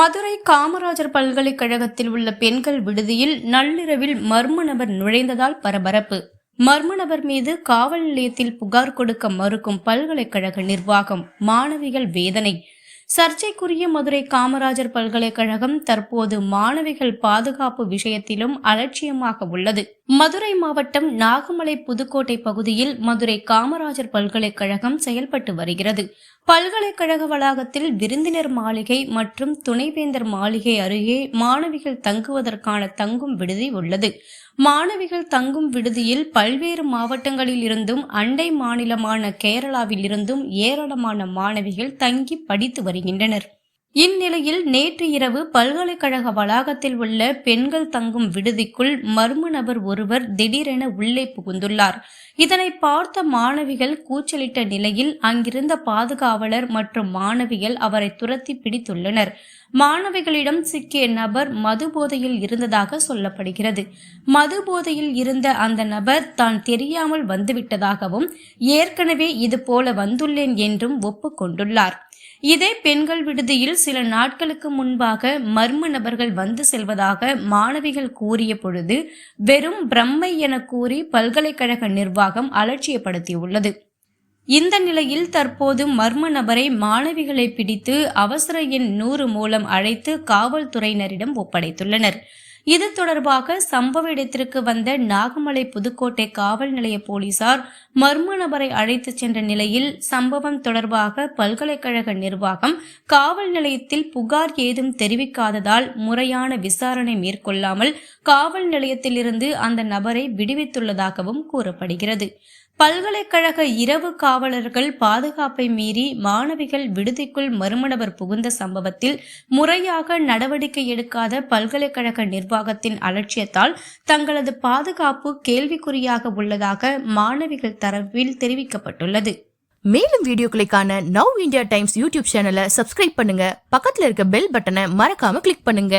மதுரை காமராஜர் பல்கலைக்கழகத்தில் உள்ள பெண்கள் விடுதியில் நள்ளிரவில் மர்ம நபர் நுழைந்ததால் பரபரப்பு. மர்ம நபர் மீது காவல் நிலையத்தில் புகார் கொடுக்க மறுக்கும் பல்கலைக்கழக நிர்வாகம் மாணவிகள் வேதனை. சர்ச்சைக்குரிய மதுரை காமராஜர் பல்கலைக்கழகம் தற்போது மாணவிகள் பாதுகாப்பு விஷயத்திலும் அலட்சியமாக உள்ளது. மதுரை மாவட்டம் நாகமலை புதுக்கோட்டை பகுதியில் மதுரை காமராஜர் பல்கலைக்கழகம் செயல்பட்டு வருகிறது. பல்கலைக்கழக வளாகத்தில் விருந்தினர் மாளிகை மற்றும் துணைவேந்தர் மாளிகை அருகே மாணவிகள் தங்குவதற்கான தங்கும் விடுதி உள்ளது. மாணவிகள் தங்கும் விடுதியில் பல்வேறு மாவட்டங்களில் இருந்தும் அண்டை மாநிலமான கேரளாவில் இருந்தும் ஏராளமான மாணவிகள் தங்கி படித்து வருகின்றனர். இந்நிலையில் நேற்று இரவு பல்கலைக்கழக வளாகத்தில் உள்ள பெண்கள் தங்கும் விடுதிக்குள் மர்ம நபர் ஒருவர் திடீரென உள்ளே புகுந்துள்ளார். இதனை பார்த்த மாணவிகள் கூச்சலிட்ட நிலையில் அங்கிருந்த பாதுகாவலர் மற்றும் மாணவிகள் அவரை துரத்தி பிடித்துள்ளனர். மாணவிகளிடம் சிக்கிய நபர் மது போதையில் இருந்ததாக சொல்லப்படுகிறது. மது போதையில் இருந்த அந்த நபர் தான் தெரியாமல் வந்துவிட்டதாகவும் ஏற்கனவே இதுபோல வந்துள்ளேன் என்றும் ஒப்புக்கொண்டுள்ளார். இதே பெண்கள் விடுதியில் சில நாட்களுக்கு முன்பாக மர்ம நபர்கள் வந்து செல்வதாக மாணவிகள் கூறிய பொழுது வெறும் பிரம்மை என கூறி பல்கலைக்கழக நிர்வாகம் அலட்சியப்படுத்தியுள்ளது. இந்த நிலையில் தற்போது மர்ம நபரை மாணவிகளை பிடித்து அவசர எண் நூறு மூலம் அழைத்து காவல்துறையினரிடம் ஒப்படைத்துள்ளனர். இது தொடர்பாக சம்பவ இடத்திற்கு வந்த நாகமலை புதுக்கோட்டை காவல் நிலைய போலீசார் மர்ம நபரை அழைத்துச் சென்ற நிலையில் சம்பவம் தொடர்பாக பல்கலைக்கழக நிர்வாகம் காவல் நிலையத்தில் புகார் ஏதும் தெரிவிக்காததால் முறையான விசாரணை மேற்கொள்ளாமல் காவல் நிலையத்திலிருந்து அந்த நபரை விடுவித்துள்ளதாகவும் கூறப்படுகிறது. பல்கலைக்கழக இரவு காவலர்கள் பாதுகாப்பை மீறி மாணவிகள் விடுதிக்குள் மறுமணவர் புகுந்த சம்பவத்தில் முறையாக நடவடிக்கை எடுக்காத பல்கலைக்கழக நிர்வாகத்தின் அலட்சியத்தால் தங்களது பாதுகாப்பு கேள்விக்குறியாக உள்ளதாக மாணவிகள் தரப்பில் தெரிவிக்கப்பட்டுள்ளது. மேலும் வீடியோக்களை காண நவ் இந்தியா டைம்ஸ் யூடியூப் சேனலை சப்ஸ்கிரைப் பண்ணுங்க. பக்கத்தில் இருக்க பெல் பட்டனை மறக்காம கிளிக் பண்ணுங்க.